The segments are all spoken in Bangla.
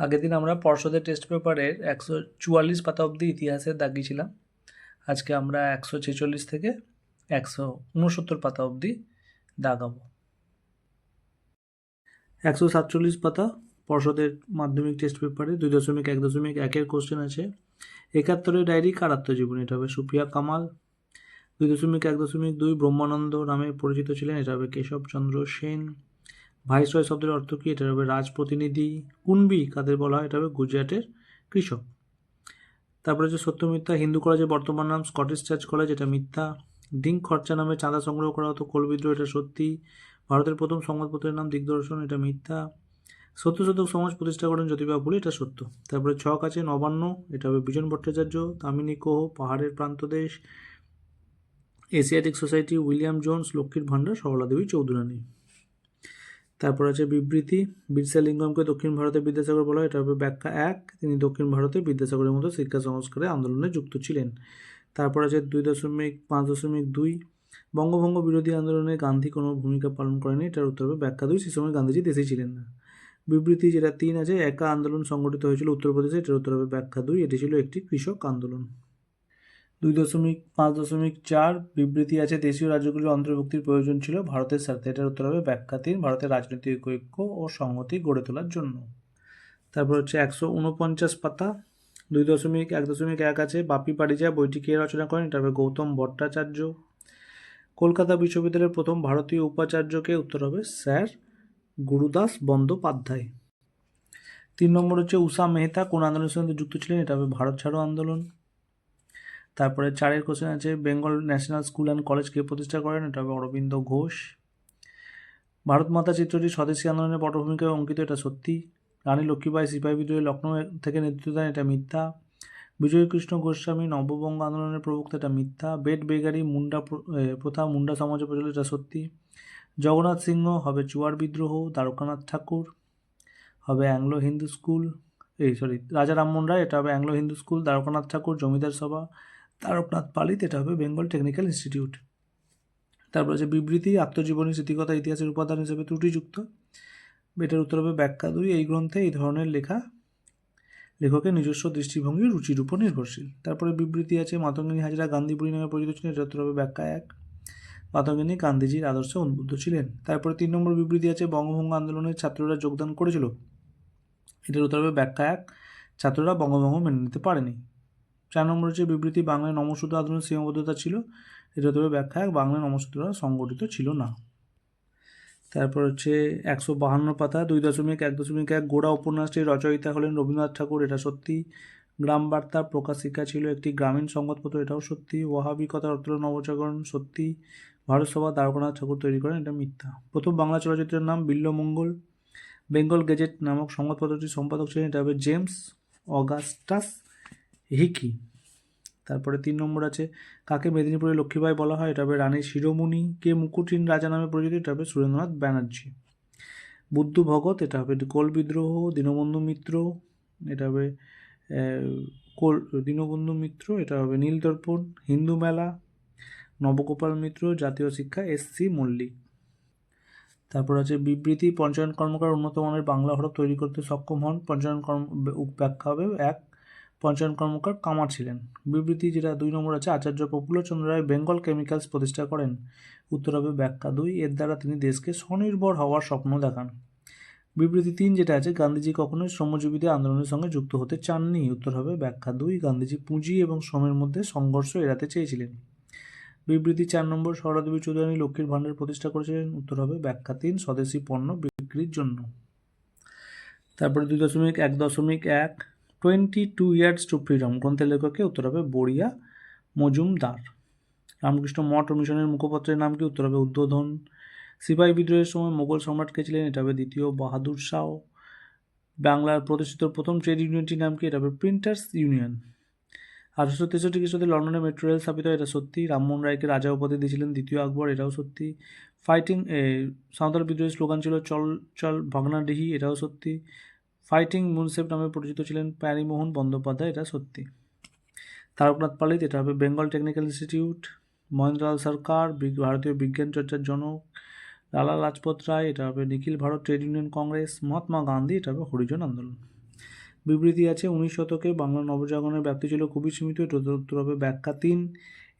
আগের দিন আমরা পর্ষদের টেস্ট পেপারের একশো চুয়াল্লিশ পাতা অবধি ইতিহাসের দাগিয়েছিলাম আজকে আমরা একশো ছেচল্লিশ থেকে একশো উনসত্তর পাতা অবধি দাগাবো একশো সাতচল্লিশ পাতা পর্ষদের মাধ্যমিক টেস্ট পেপারে দুই দশমিক এক দশমিক একের কোশ্চেন আছে। একাত্তরের ডায়েরি কার আত্মজীবনী? এটা হবে সুপ্রিয়া কামাল। দুই দশমিক এক দশমিক দুই ব্রহ্মানন্দ নামে পরিচিত ছিলেন। এটা হবে কেশবচন্দ্র সেন। ভাইসরয় শব্দের অর্থ কী? এটা হবে রাজপ্রতিনিধি কুনবি, কাদের বলা হয়? এটা হবে গুজরাটের কৃষক। তারপরে হচ্ছে সত্য মিথ্যা, হিন্দু কলেজের বর্তমান নাম স্কটিশ চার্চ কলেজ, এটা মিথ্যা। ডিং খরচা নামে চাঁদা সংগ্রহ করা হতো, কোল বিদ্রোহ, এটা সত্যি। ভারতের প্রথম সংবাদপত্রের নাম দিগদর্শন, এটা মিথ্যা। সত্য শতক সমাজ প্রতিষ্ঠা করেন জ্যোতিবা ফুলে, এটা সত্য। তারপরে ছক আছে, নবান্ন, এটা হবে বিজন ভট্টাচার্য, তামিনী কোহ, পাহাড়ের প্রান্তদেশ এশিয়াটিক সোসাইটি, উইলিয়াম জোন্স, লক্ষ্মীর ভাণ্ডার, সরলা দেবী চৌধুরানী। তারপর আছে বিবৃতি বিরসা লিঙ্গমকে দক্ষিণ ভারতের বিদ্যাসাগর বলা হয়। এটা হবে ব্যাখ্যা এক। তিনি দক্ষিণ ভারতে বিদ্যাসাগরের মতো শিক্ষা সংস্কারে আন্দোলনে যুক্ত ছিলেন। তারপর আছে দুই দশমিক পাঁচ দশমিক দুই। বঙ্গভঙ্গ বিরোধী আন্দোলনে গান্ধী কোনো ভূমিকা পালন করেনি। এটার উত্তর হবে ব্যাখ্যা দুই। সে সময় গান্ধীজি দেশে ছিলেন না। বিবৃতি যেটা তিন আছে, একা আন্দোলন সংগঠিত হয়েছিল উত্তরপ্রদেশে। এটার উত্তর হবে ব্যাখ্যা দুই। এটি ছিল একটি কৃষক আন্দোলন। দুই দশমিক পাঁচ দশমিক চার বিবৃতি আছে। দেশীয় রাজ্যগুলির অন্তর্ভুক্তির প্রয়োজন ছিল ভারতের স্বার্থে। এটার উত্তর হবে ব্যাখ্যা তিন ভারতের রাজনৈতিক ঐক্য ও সংহতি গড়ে তোলার জন্য। তারপর হচ্ছে একশো উনপঞ্চাশ পাতা। দুই দশমিক এক দশমিক এক আছে। বাপি পারিজা বইটি কে রচনা করেন? হবে গৌতম ভট্টাচার্য। কলকাতা বিশ্ববিদ্যালয়ের প্রথম ভারতীয় উপাচার্যকে উত্তর হবে স্যার গুরুদাস বন্দ্যোপাধ্যায়। তিন নম্বর হচ্ছে উষা মেহতা। কোন আন্দোলনের সঙ্গে যুক্ত ছিলেন? এটা হবে ভারত ছাড়ো আন্দোলন। তারপরে চারের কোশ্চেন আছে Bengal national school and college কে প্রতিষ্ঠা করেন, এটা হবে অরবিন্দ ঘোষ। ভারত মাতা চিত্রটি স্বদেশী আন্দোলনের পটভূমিকায় অঙ্কিত, এটা সত্যি। রানী লক্ষ্মীবাই সিপাহী বিদ্রোহে লখনৌ থেকে নেতৃত্ব দেন, এটা মিথ্যা। বিজয়কৃষ্ণ গোস্বামী, নববঙ্গ আন্দোলনের প্রবক্তা, এটা মিথ্যা। বেট বেগারি, মুন্ডা প্রথা, মুন্ডা সমাজে প্রচলিত, এটা সত্যি। জগন্নাথ সিংহ হবে চুয়ার বিদ্রোহ, দ্বারকানাথ ঠাকুর হবে অ্যাংলো হিন্দু স্কুল। এই সরি রাজা রামমোহন রায়, এটা হবে অ্যাংলো হিন্দু স্কুল, দ্বারকানাথ ঠাকুর, জমিদার সভা। তারকনাথ পালিত, এটা হবে বেঙ্গল টেকনিক্যাল ইনস্টিটিউট তারপর আছে বিবৃতি, আত্মজীবনী, স্মৃতিকথা, ইতিহাসের উপাদান হিসেবে ত্রুটিযুক্ত। এটার উত্তর হবে ব্যাখ্যা দুই, এই গ্রন্থে এই ধরনের লেখা লেখকের নিজস্ব দৃষ্টিভঙ্গি, রুচির উপর নির্ভরশীল। তারপরে বিবৃতি আছে মাতঙ্গিনী হাজরা গান্ধী বুড়ি নামে পরিচিত ছিলেন, এটার উত্তর হবে ব্যাখ্যা এক। মাতঙ্গিনী গান্ধীজির আদর্শে উদ্বুদ্ধ ছিলেন। তারপরে তিন নম্বর বিবৃতি আছে বঙ্গভঙ্গ আন্দোলনের ছাত্ররা যোগদান করেছিল। এটার উত্তর হবে ব্যাখ্যা এক, ছাত্ররা বঙ্গভঙ্গ মেনে নিতে পারেনি। চার নম্বর হচ্ছে বিবৃতি, বাংলায় নমসূত্র আন্দোলনের সীমাবদ্ধতা ছিল। এটা তবে ব্যাখ্যা এক বাংলায় নমসূত্ররা সংগঠিত ছিল না। তারপর হচ্ছে একশো বাহান্ন পাতা, দুই দশমিক এক দশমিক এক, গোড়া উপন্যাসটির রচয়িতা হলেন রবীন্দ্রনাথ ঠাকুর। এটা সত্যি গ্রাম বার্তা প্রকাশিকা ছিল, একটি গ্রামীণ সংবাদপত্র, এটাও সত্যি। ওয়াহাবিকতার অর্থ নবজাগরণ সত্যি। ভারত সভা দ্বারকানাথ ঠাকুর তৈরি করেন, এটা মিথ্যা। প্রথম বাংলা চলচ্চিত্রের নাম বিল্লমঙ্গল বেঙ্গল গেজেট নামক সংবাদপত্রটির সম্পাদক ছিলেন, এটা হবে জেমস অগাস্টাস। হিকি তারপরে তিন নম্বর আছে, কাকে মেদিনীপুরে লক্ষ্মীবাই বলা হয়? এটা হবে রানী শিরোমণি কে মুকুটিন রাজা নামে পরিচিত, এটা হবে সুরেন্দ্রনাথ ব্যানার্জি। বুদ্ধ ভগত, এটা হবে কোল বিদ্রোহ, দীনবন্ধু মিত্র, এটা হবে কোল, দীনবন্ধু মিত্র, এটা হবে নীলদর্পণ হিন্দু মেলা, নবগোপাল মিত্র, জাতীয় শিক্ষা, এস সি মল্লিক। তারপর আছে বিবৃতি, পঞ্চায়ন কর্মকার উন্নত মানের বাংলা হরফ তৈরি করতে সক্ষম হন। পঞ্চায়ন কর্ম ব্যাখ্যা হবে এক পঞ্চায়ন কর্মকার কামার ছিলেন। বিবৃতি যেটা দুই নম্বর আছে, আচার্য প্রফুল্লচন্দ্র রায় বেঙ্গল কেমিক্যালস প্রতিষ্ঠা করেন। উত্তর হবে ব্যাখ্যা দুই, এর দ্বারা তিনি দেশকে স্বনির্ভর হওয়ার স্বপ্ন দেখান। বিবৃতি তিন যেটা আছে, গান্ধীজি কখনোই শ্রমজীবীদের আন্দোলনের সঙ্গে যুক্ত হতে চাননি। উত্তর হবে ব্যাখ্যা দুই, গান্ধীজি পুঁজি এবং শ্রমের মধ্যে সংঘর্ষ এড়াতে চেয়েছিলেন। বিবৃতি চার নম্বর, সরদেবী চৌধুরানী লক্ষ্মীর ভাণ্ডার প্রতিষ্ঠা করেছিলেন। উত্তর হবে ব্যাখ্যা তিন, স্বদেশি পণ্য বিক্রির জন্য। তারপরে দুই দশমিক এক দশমিক এক twenty two years to freedom গ্রন্থের লেখকে উত্তর হবে বড়িয়া মজুমদার। রামকৃষ্ণ মঠ মিশনের মুখপত্রের নাম কি? উত্তর হবে উদ্বোধন। সিপাহী বিদ্রোহের সময় মোগল সম্রাট কে ছিলেন? এটা হবে দ্বিতীয় বাহাদুর শাহ। বাংলার প্রতিষ্ঠিত প্রথম ট্রেড ইউনিয়নটির নাম কি? এটা হবে প্রিন্টার্স ইউনিয়ন। আঠারোশো তেষট্টি খ্রিস্টাব্দে লন্ডনে মেট্রো রেল স্থাপিত, এটা সত্যি। রামমোহন রায়কে রাজা উপাধি দিয়েছিলেন দ্বিতীয় আকবর, এটাও সত্যি। ফাইটিং সাঁওতাল বিদ্রোহের স্লোগান ছিল, চল চল ভাগনাডিহি এটাও সত্যি। ফাইটিং মুনসেফ নামে পরিচিত ছিলেন প্যারিমোহন বন্দ্যোপাধ্যায়, এটা সত্যি। তারকনাথ পালিত, এটা হবে Bengal technical institute Mahendralal Sarkar ভারতীয় বিজ্ঞান চর্চার জনক, লালা লাজপত রায়, এটা হবে Nikhil Bharat trade union congress, Mahatma Gandhi, এটা হবে হরিজন আন্দোলন। বিবৃতি আছে, উনিশ শতকে বাংলা নবজাগরণের ব্যাপ্তি ছিল খুবই সীমিত এটা উত্তর হবে ব্যাখ্যা তিন।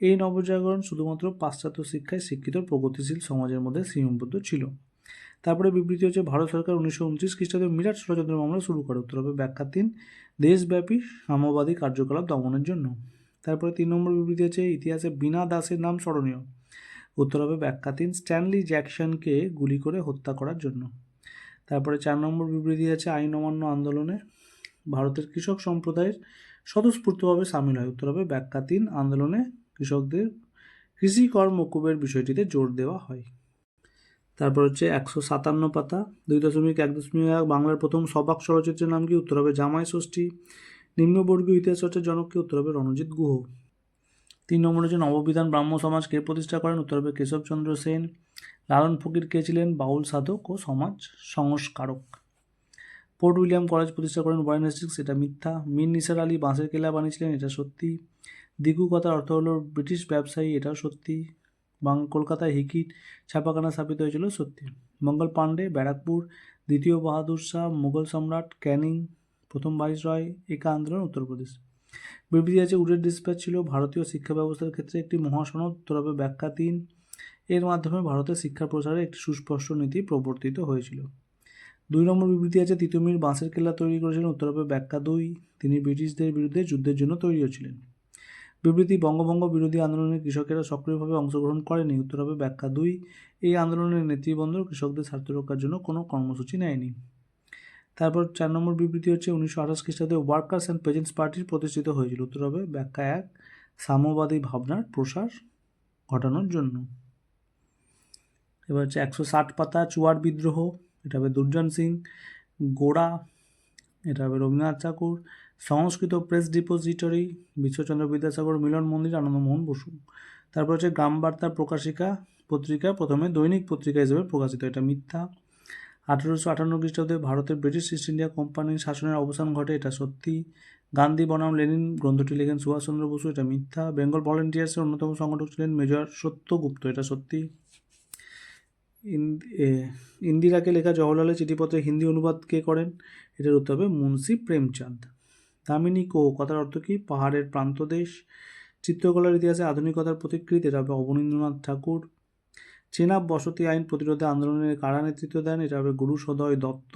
এই নবজাগরণ শুধুমাত্র পাশ্চাত্য শিক্ষায় শিক্ষিত, প্রগতিশীল সমাজের মধ্যে সীমাবদ্ধ ছিল। তারপরে বিবৃতি হচ্ছে, ভারত সরকার উনিশশো উনত্রিশ খ্রিস্টাব্দে মিরাট ষড়যন্ত্র মামলা শুরু করে। উত্তর হবে ব্যাখ্যা তিন দেশব্যাপী সাম্যবাদী কার্যকলাপ দমনের জন্য। তারপরে তিন নম্বর বিবৃতি হচ্ছে, ইতিহাসে বিনা দাসের নাম স্মরণীয়। উত্তর হবে ব্যাখ্যা তিন স্ট্যানলি জ্যাকসনকে গুলি করে হত্যা করার জন্য। তারপরে চার নম্বর বিবৃতি আছে, আইন অমান্য আন্দোলনে ভারতের কৃষক সম্প্রদায়ের স্বতঃস্ফূর্তভাবে সামিল হয়। উত্তর হবে ব্যাখ্যা তিন আন্দোলনে কৃষকদের কৃষি কর মকুবের বিষয়টিতে জোর দেওয়া হয়। তারপর হচ্ছে একশো সাতান্ন পাতা, দুই দশমিক এক দশমিক এক, বাংলার প্রথম সবাক চলচ্চিত্রের নাম কি? উত্তর হবে জামাই ষষ্ঠী। নিম্নবর্গীয় ইতিহাস চর্চার জনক কি? উত্তর হবে রণজিৎ গুহ। তিন নম্বর হচ্ছে নববিধান ব্রাহ্ম সমাজ কে প্রতিষ্ঠা করেন? উত্তর হবে কেশবচন্দ্র সেন। লালন ফকির কে ছিলেন? বাউল সাধক ও সমাজ সংস্কারক। পোর্ট উইলিয়াম কলেজ প্রতিষ্ঠা করেন ওয়ারেন হেস্টিংস এটা মিথ্যা। মির নিসার আলী বাঁশের কেলা বানিয়েছিলেন, এটা সত্যি। দিগু কথার অর্থ হলো, ব্রিটিশ ব্যবসায়ী, এটাও সত্যি। বাং কলকাতায় হিকিট ছাপাখানা স্থাপিত হয়েছিল, সত্যি। মঙ্গল পাণ্ডে, ব্যারাকপুর, দ্বিতীয় বাহাদুর শাহ, মুঘল সম্রাট, ক্যানিং, প্রথম ভাইসরয়, একা আন্দোলন উত্তরপ্রদেশ বিবৃতি আছে, উডের ডিসপ্যাচ ছিল ভারতীয় শিক্ষা ব্যবস্থার ক্ষেত্রে একটি মহাসনদ হবে ব্যাখ্যা তিন, এর মাধ্যমে ভারতের শিক্ষা প্রসারে একটি সুস্পষ্ট নীতি প্রবর্তিত হয়েছিল। দুই নম্বর বিবৃতি আছে, তিতুমির বাঁশের কেল্লা তৈরি করেছিলেন, উত্তর হবে ব্যাখ্যা দুই, তিনি ব্রিটিশদের বিরুদ্ধে যুদ্ধের জন্য তৈরি হয়েছিলেন বিবৃতি, বঙ্গভঙ্গ বিরোধী আন্দোলনে কৃষকেরা সক্রিয়ভাবে অংশগ্রহণ করেনি। উত্তর হবে, ব্যাখ্যা দুই, এই আন্দোলনের নেতৃবৃন্দ কৃষকদের স্বার্থ রক্ষার জন্য কোনো কর্মসূচি নেয়নি। তারপর চার নম্বর বিবৃতি হচ্ছে, উনিশশো আঠাশ খ্রিস্টাব্দে ওয়ার্কার্স অ্যান্ড পেজেন্টস পার্টির প্রতিষ্ঠিত হয়েছিল। উত্তর হবে, ব্যাখ্যা এক, সাম্যবাদী ভাবনার প্রসার ঘটানোর জন্য। এবার হচ্ছে, একশো ষাট পাতা চুয়ার বিদ্রোহ, এটা হবে দুর্জন সিং, গোড়া, এটা হবে রবীন্দ্রনাথ ঠাকুর সংস্কৃত প্রেস ডিপোজিটরি বিশ্বচন্দ্র বিদ্যাসাগর মিলন মন্দির, আনন্দমোহন বসু। তারপর হচ্ছে গ্রাম বার্তা প্রকাশিকা পত্রিকা, প্রথমে দৈনিক পত্রিকা হিসেবে প্রকাশিত, এটা মিথ্যা। আঠেরোশো আটান্ন খ্রিস্টাব্দে ভারতের ব্রিটিশ ইস্ট ইন্ডিয়া কোম্পানির শাসনের অবসান ঘটে, এটা সত্যি। গান্ধী বনাম লেনিন গ্রন্থটি লেখেন সুভাষচন্দ্র বসু, এটা মিথ্যা। বেঙ্গল ভলেন্টিয়ার্সের অন্যতম সংগঠক ছিলেন মেজর সত্যগুপ্ত, এটা সত্যি। ইন্দিরাকে লেখা জওহরলালের চিঠিপত্রে হিন্দি অনুবাদ কে করেন? এটার উত্তর হবে মুন্সি প্রেমচাঁদ। দামিনী কো, কথার অর্থ কি? পাহাড়ের প্রান্তদেশ চিত্রকলার ইতিহাসে আধুনিকতার প্রতিকৃত এটা হবে অবনীন্দ্রনাথ ঠাকুর। চেনাব বসতি আইন প্রতিরোধে আন্দোলনের কারা নেতৃত্ব দেন? এটা হবে গুরু সদয় দত্ত।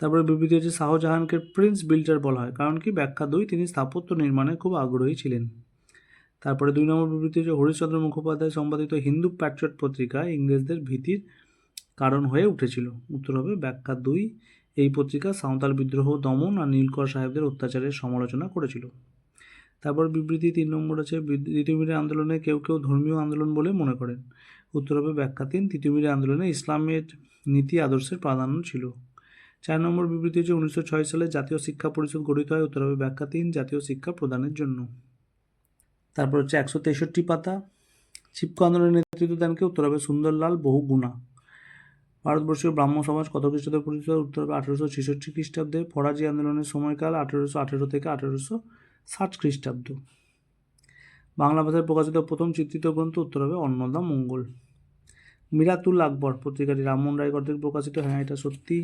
তারপরে বিবৃতি হচ্ছে, শাহজাহানকে প্রিন্স বিল্ডার বলা হয়। কারণ কি? ব্যাখ্যা দুই, তিনি স্থাপত্য নির্মাণে খুব আগ্রহী ছিলেন। তারপরে দুই নম্বর বিবৃতি হচ্ছে, হরিশ্চন্দ্র মুখোপাধ্যায় সম্পাদিত হিন্দু প্যাট্রিয়ট পত্রিকা ইংরেজদের ভীতির কারণ হয়ে উঠেছিল। উত্তর হবে, ব্যাখ্যা দুই এই পত্রিকা সাঁওতাল বিদ্রোহ, দমন আর নীলকর সাহেবদের অত্যাচারের সমালোচনা করেছিল। তারপর বিবৃতি তিন নম্বর আছে তিতুমিরের আন্দোলনে কেউ কেউ ধর্মীয় আন্দোলন বলে মনে করেন। উত্তর হবে ব্যাখ্যা তিন তিতুমিরের আন্দোলনে ইসলামের নীতি আদর্শের প্রাধান্য ছিল। চার নম্বর বিবৃতি হচ্ছে উনিশশো ছয় সালে জাতীয় শিক্ষা পরিষদ গঠিত হয়, উত্তর হবে ব্যাখ্যা তিন, জাতীয় শিক্ষা প্রদানের জন্য। তারপর হচ্ছে একশো তেষট্টি পাতা চিপকো আন্দোলনের নেতৃত্ব দেনকে উত্তর হবে সুন্দরলাল বহুগুণা। ভারতবর্ষীয় ব্রাহ্ম সমাজ কত খ্রিস্টাব্দে প্রতিষ্ঠা উত্তর হবে আঠেরোশো ছেষট্টি খ্রিস্টাব্দে ফরাজি আন্দোলনের সময়কাল আঠেরোশো আঠেরো থেকে আঠেরোশো ষাট খ্রিস্টাব্দ। বাংলা ভাষায় প্রকাশিত প্রথম চিত্রিত গ্রন্থ উত্তর হবে অন্নদা মঙ্গল। মিরাতুল আকবর পত্রিকাটি রামমোহন রায় কর্তৃক প্রকাশিত। হ্যাঁ এটা সত্যি।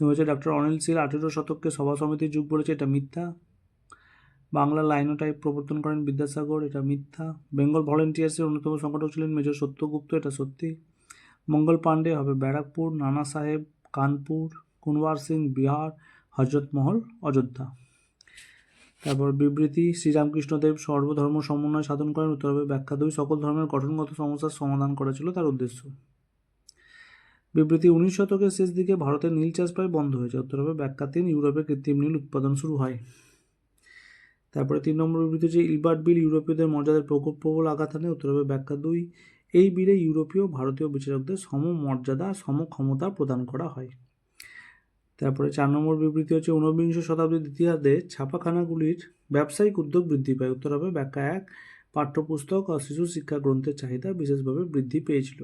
হচ্ছে ডক্টর অনিল সিল আঠেরো শতককে সভা সমিতির যুগ বলেছে, এটা মিথ্যা। বাংলা লাইনোটাইপ প্রবর্তন করেন বিদ্যাসাগর, এটা মিথ্যা। বেঙ্গল ভলেন্টিয়ার্সের অন্যতম সংগঠক ছিলেন মেজর সত্যগুপ্ত, এটা সত্যি। মঙ্গল পাণ্ডে হবে ব্যারাকপুর, নানা সাহেব, কানপুর, কুনওয়ার সিং, বিহার, হজরত মহল, অযোধ্যা। তারপর বিবৃতি, শ্রীরামকৃষ্ণদেব সর্বধর্ম সমন্বয় সাধন করেন, উত্তর হবে ব্যাখ্যা দুই, সকল ধর্মের গঠনগত সমস্যার সমাধান করা ছিল তার উদ্দেশ্য। বিবৃতি উনিশ শতকের শেষ দিকে ভারতের নীল চাষ প্রায় বন্ধ হয়েছে, উত্তর হবে ব্যাখ্যা তিন, ইউরোপে কৃত্রিম নীল উৎপাদন শুরু হয়। তারপরে তিন নম্বর বিবৃতি হচ্ছে, ইলবার্ট বিল ইউরোপীয়দের মর্যাদার প্রকোপ প্রবল আঘাত আনে, উত্তর হবে ব্যাখ্যা দুই এই বিলে ইউরোপীয় ভারতীয় বিচারকদের সম মর্যাদা সম ক্ষমতা প্রদান করা হয়। তারপরে চার নম্বর বিবৃতি হচ্ছে, ঊনবিংশ শতাব্দীর ইতিহাসে ছাপাখানাগুলির ব্যবসায়িক উদ্যোগ বৃদ্ধি পায়। উত্তর হবে, ব্যাখ্যা এক, পাঠ্যপুস্তক ও শিশু শিক্ষা গ্রন্থের চাহিদা বিশেষভাবে বৃদ্ধি পেয়েছিল।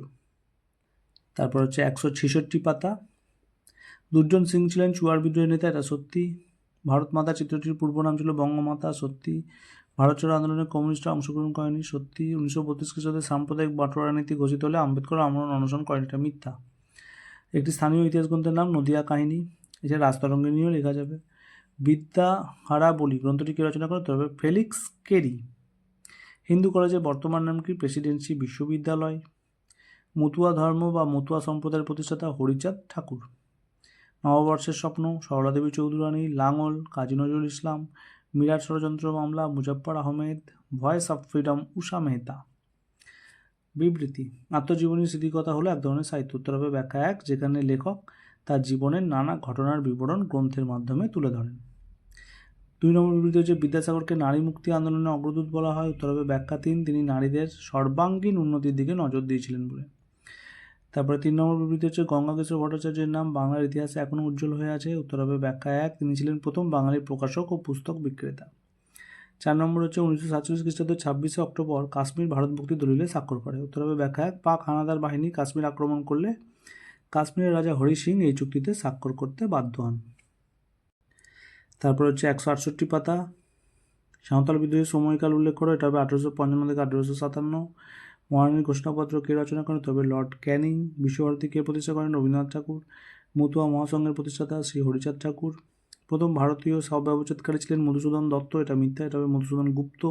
তারপর হচ্ছে, একশো ছেষট্টি পাতা। দুর্জন সিং ছিলেন চুয়ার বিদ্রোহী নেতা, এটা সত্যি। ভারত মাতা চিত্রটির পূর্ব নাম ছিল বঙ্গমাতা সত্যি। ভারত ছাড়ো আন্দোলনে কমিউনিস্টরা অংশগ্রহণ করেনি। সত্যি, উনিশশো বত্রিশ খ্রিস্টাব্দে সাম্প্রদায়িক বাটোয়ারা নীতি ঘোষিত হলে আম্বেদকর আমরণ অনশন করেন এটা মিথ্যা। একটি স্থানীয় ইতিহাস গ্রন্থের নাম নদিয়া কাহিনী। এছাড়া রাজতরঙ্গে নিয়েও লেখা যাবে। বিদ্যা হারা বলি গ্রন্থটি কে রচনা করে? তবে ফেলিক্স কেরি। হিন্দু কলেজের বর্তমান নাম কি? প্রেসিডেন্সি বিশ্ববিদ্যালয়। মতুয়া ধর্ম বা মতুয়া সম্প্রদায়ের প্রতিষ্ঠাতা হরিচাঁদ ঠাকুর। নববর্ষের স্বপ্ন, সরলাদেবী চৌধুরানী, লাঙল, কাজী নজরুল ইসলাম মিরাট ষড়যন্ত্র মামলা, Muzaffar Ahmed, voice of freedom, Usha Mehta. বিবৃতি, আত্মজীবনী স্মৃতিকথা হলো এক ধরনের সাহিত্য উত্তর হবে ব্যাখ্যা এক, যেখানে লেখক তার জীবনের নানা ঘটনার বিবরণ গ্রন্থের মাধ্যমে তুলে ধরেন। দুই নম্বর বিবৃতি হচ্ছে, বিদ্যাসাগরকে নারী মুক্তি আন্দোলনে অগ্রদূত বলা হয়। উত্তর হবে ব্যাখ্যা তিন, তিনি নারীদের সর্বাঙ্গীন উন্নতির দিকে নজর দিয়েছিলেন বলে। তারপরে তিন নম্বর বিবৃতি হচ্ছে গঙ্গাকেশ্বর ভট্টাচার্যের নাম বাংলার ইতিহাসে এখনও উজ্জ্বল হয়ে আছে। উত্তর হবে ব্যাখ্যা এক, তিনি ছিলেন প্রথম বাঙালি প্রকাশক ও পুস্তক বিক্রেতা। চার নম্বর হচ্ছে, উনিশশো সাতচল্লিশ খ্রিস্টাব্দের ছাব্বিশে অক্টোবর কাশ্মীর ভারত মুক্তি দলিলে স্বাক্ষর করে। উত্তর হবে ব্যাখ্যা এক, পাক হানাদার বাহিনী কাশ্মীর আক্রমণ করলে কাশ্মীরের রাজা হরি সিং এই চুক্তিতে স্বাক্ষর করতে বাধ্য হন। তারপর হচ্ছে, একশো আটষট্টি পাতা, সাঁওতাল বিদ্রোহের সময়কাল উল্লেখ করো, এটা হবে আঠেরোশো পঞ্চান্ন থেকে আঠেরোশো সাতান্ন। মহারানীর ঘোষণাপত্র কে রচনা করেন? তবে লর্ড ক্যানিং, বিশ্বভারতী কে প্রতিষ্ঠা করেন? রবীন্দ্রনাথ ঠাকুর, মতুয়া মহাসংঘের প্রতিষ্ঠাতা শ্রী হরিচাঁদ ঠাকুর। প্রথম ভারতীয় সব ব্যবচ্ছেদকারী ছিলেন মধুসূদন দত্ত, এটা মিথ্যা, এটা হবে মধুসূদন গুপ্ত।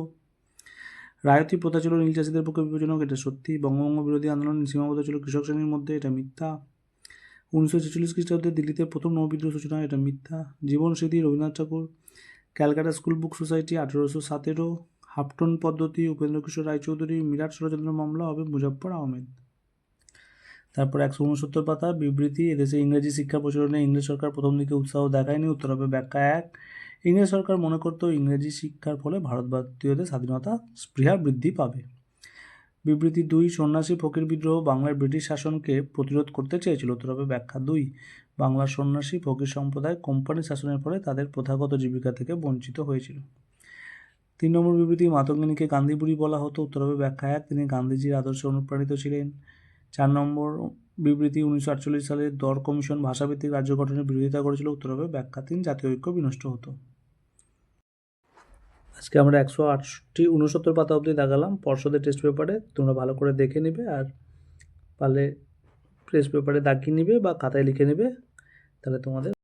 রায়তী প্রথা ছিল নীল চাষিদের পক্ষে বিপজ্জনক এটা সত্যি। বঙ্গভঙ্গ বিরোধী আন্দোলন, সীমাবদ্ধ ছিল কৃষক শ্রেণির মধ্যে, এটা মিথ্যা। উনিশশো ছেচল্লিশ খ্রিস্টাব্দে দিল্লিতে প্রথম নৌবিদ্রোহ সূচনা, এটা মিথ্যা। Jiban Smriti Rabindranath Thakur, Calcutta school book society আঠেরোশো সতেরো। হাফটন পদ্ধতি, উপেন্দ্র কিশোর রায়চৌধুরী, মিরাট ষড়যন্ত্র মামলা হবে মুজফ্ফর আহমেদ। তারপর একশো উনসত্তর পাতা, বিবৃতি, এদেশে ইংরেজি শিক্ষা প্রচলনে ইংরেজ সরকার প্রথম দিকে উৎসাহ দেখায়নি, উত্তর হবে ব্যাখ্যা এক। ইংরেজ সরকার মনে করত ইংরেজি শিক্ষার ফলে ভারতবাসীদের স্বাধীনতা স্পৃহা বৃদ্ধি পাবে। বিবৃতি দুই, সন্ন্যাসী ফকির বিদ্রোহ বাংলার ব্রিটিশ শাসনকে প্রতিরোধ করতে চেয়েছিল, উত্তর হবে ব্যাখ্যা দুই। বাংলার সন্ন্যাসী ফকির সম্প্রদায় কোম্পানি শাসনের ফলে তাদের প্রথাগত জীবিকা থেকে বঞ্চিত হয়েছিল। তিন নম্বর বিবৃতি, মাতঙ্গিনীকে গান্ধীবুড়ি বলা হতো। উত্তর হবে ব্যাখ্যা এক, তিনি গান্ধীজির আদর্শে অনুপ্রাণিত ছিলেন। চার নম্বর বিবৃতি, উনিশশো আটচল্লিশ সালে দর কমিশন ভাষাভিত্তিক রাজ্য গঠনের বিরোধিতা করেছিল। উত্তর হবে ব্যাখ্যা তিন, জাতীয় ঐক্য বিনষ্ট হতো। আজকে আমরা একশো আটষট্টি উনসত্তর পাতা অবধি দেখালাম পর্ষদের টেস্ট পেপারে তোমরা ভালো করে দেখে নিবে আর পারলে টেস্ট পেপারে দাগিয়ে নিবে বা খাতায় লিখে নেবে। তাহলে তোমাদের